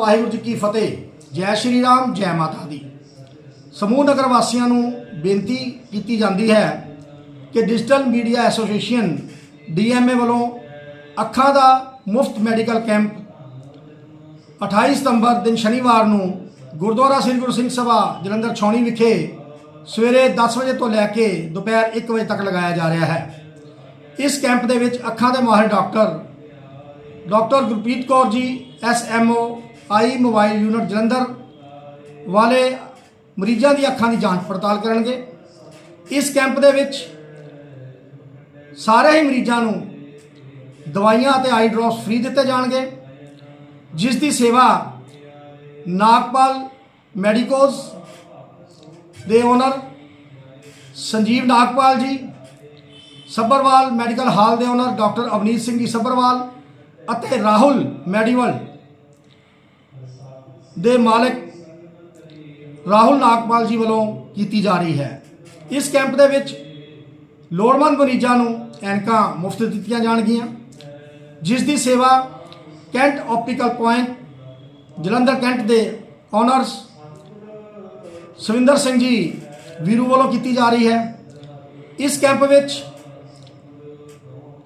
ਵਾਹਿਗੁਰੂ ਜੀ ਕੀ ਫਤਿਹ। ਜੈ ਸ਼੍ਰੀ ਰਾਮ, ਜੈ ਮਾਤਾ ਦੀ। ਸਮੂਹ ਨਗਰ ਵਾਸੀਆਂ ਨੂੰ ਬੇਨਤੀ ਕੀਤੀ ਜਾਂਦੀ ਹੈ ਕਿ ਡਿਜੀਟਲ ਮੀਡੀਆ ਐਸੋਸੀਏਸ਼ਨ ਡੀਐਮਏ ਵੱਲੋਂ ਅੱਖਾਂ ਦਾ ਮੁਫਤ ਮੈਡੀਕਲ ਕੈਂਪ 28 ਸਤੰਬਰ ਦਿਨ ਸ਼ਨੀਵਾਰ ਨੂੰ ਗੁਰਦੁਆਰਾ ਸ੍ਰੀ ਗੁਰੂ ਸਿੰਘ ਸਭਾ, ਜਲੰਧਰ ਛਾਉਣੀ ਵਿਖੇ ਸਵੇਰੇ 10 ਵਜੇ ਤੋਂ ਲੈ ਕੇ ਦੁਪਹਿਰ 1 ਵਜੇ ਤੱਕ ਲਗਾਇਆ ਜਾ ਰਿਹਾ ਹੈ। ਇਸ ਕੈਂਪ ਦੇ ਵਿੱਚ ਅੱਖਾਂ ਦੇ ਮਾਹਿਰ doctor doctor Gurpreet Kaur ji SMO eye mobile unit Jalandhar ਵਾਲੇ ਮਰੀਜ਼ਾਂ ਦੀ ਅੱਖਾਂ ਦੀ ਜਾਂਚ ਪੜਤਾਲ ਕਰਨਗੇ। ਇਸ ਕੈਂਪ ਦੇ ਵਿੱਚ ਸਾਰੇ ਹੀ ਮਰੀਜ਼ਾਂ ਨੂੰ ਦਵਾਈਆਂ ਅਤੇ ਆਈ ਡ੍ਰੌਪਸ ਫ੍ਰੀ ਦਿੱਤੇ ਜਾਣਗੇ, ਜਿਸ ਦੀ ਸੇਵਾ ਨਾਗਪਾਲ ਮੈਡੀਕੋਜ਼ ਦੇ owner Sanjeev Nagpal ji Sabharwal medical hall ਦੇ ਓਨਰ ਡਾਕਟਰ ਅਵਨੀਤ ਸਿੰਘ ਜੀ ਸੱਬਰਵਾਲ ਅਤੇ ਰਾਹੁਲ ਮੈਡੀਵਲ ਦੇ ਮਾਲਕ ਰਾਹੁਲ ਨਾਗਪਾਲ ਜੀ ਵੱਲੋਂ ਕੀਤੀ ਜਾ ਰਹੀ ਹੈ। ਇਸ ਕੈਂਪ ਦੇ ਵਿੱਚ ਲੋੜਵੰਦ ਮਰੀਜ਼ਾਂ ਨੂੰ ਐਨਕਾਂ ਮੁਫਤ ਦਿੱਤੀਆਂ ਜਾਣਗੀਆਂ, ਜਿਸ ਦੀ ਸੇਵਾ cantt optical point, Jalandhar cantt ਦੇ ਓਨਰਸ ਸਵਿੰਦਰ ਸਿੰਘ ਜੀ ਵੀਰੂ ਵੱਲੋਂ ਕੀਤੀ ਜਾ ਰਹੀ ਹੈ। ਇਸ ਕੈਂਪ ਵਿੱਚ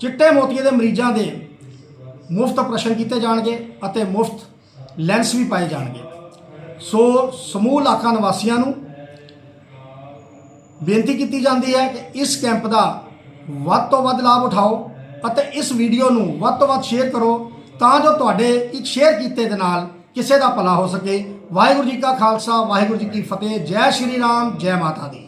ਚਿੱਟੇ ਮੋਤੀਏ ਦੇ ਮਰੀਜ਼ਾਂ ਦੇ ਮੁਫਤ ਆਪਰੇਸ਼ਨ ਕੀਤੇ ਜਾਣਗੇ ਅਤੇ ਮੁਫਤ ਲੈਂਸ ਵੀ ਪਾਏ ਜਾਣਗੇ। ਸੋ ਸਮੂਹ ਇਲਾਕਾ ਨਿਵਾਸੀਆਂ ਨੂੰ ਬੇਨਤੀ ਕੀਤੀ ਜਾਂਦੀ ਹੈ ਕਿ ਇਸ ਕੈਂਪ ਦਾ ਵੱਧ ਤੋਂ ਵੱਧ ਲਾਭ ਉਠਾਓ ਅਤੇ ਇਸ ਵੀਡੀਓ ਨੂੰ ਵੱਧ ਤੋਂ ਵੱਧ ਸ਼ੇਅਰ ਕਰੋ ਤਾਂ ਜੋ ਤੁਹਾਡੇ ਇੱਕ ਸ਼ੇਅਰ ਕੀਤੇ ਦੇ ਨਾਲ ਕਿਸੇ ਦਾ ਭਲਾ ਹੋ ਸਕੇ। ਵਾਹਿਗੁਰੂ ਜੀ ਕਾ ਖਾਲਸਾ, ਵਾਹਿਗੁਰੂ ਜੀ ਕੀ ਫਤਿਹ। ਜੈ ਸ਼੍ਰੀ ਰਾਮ, ਜੈ ਮਾਤਾ ਦੀ।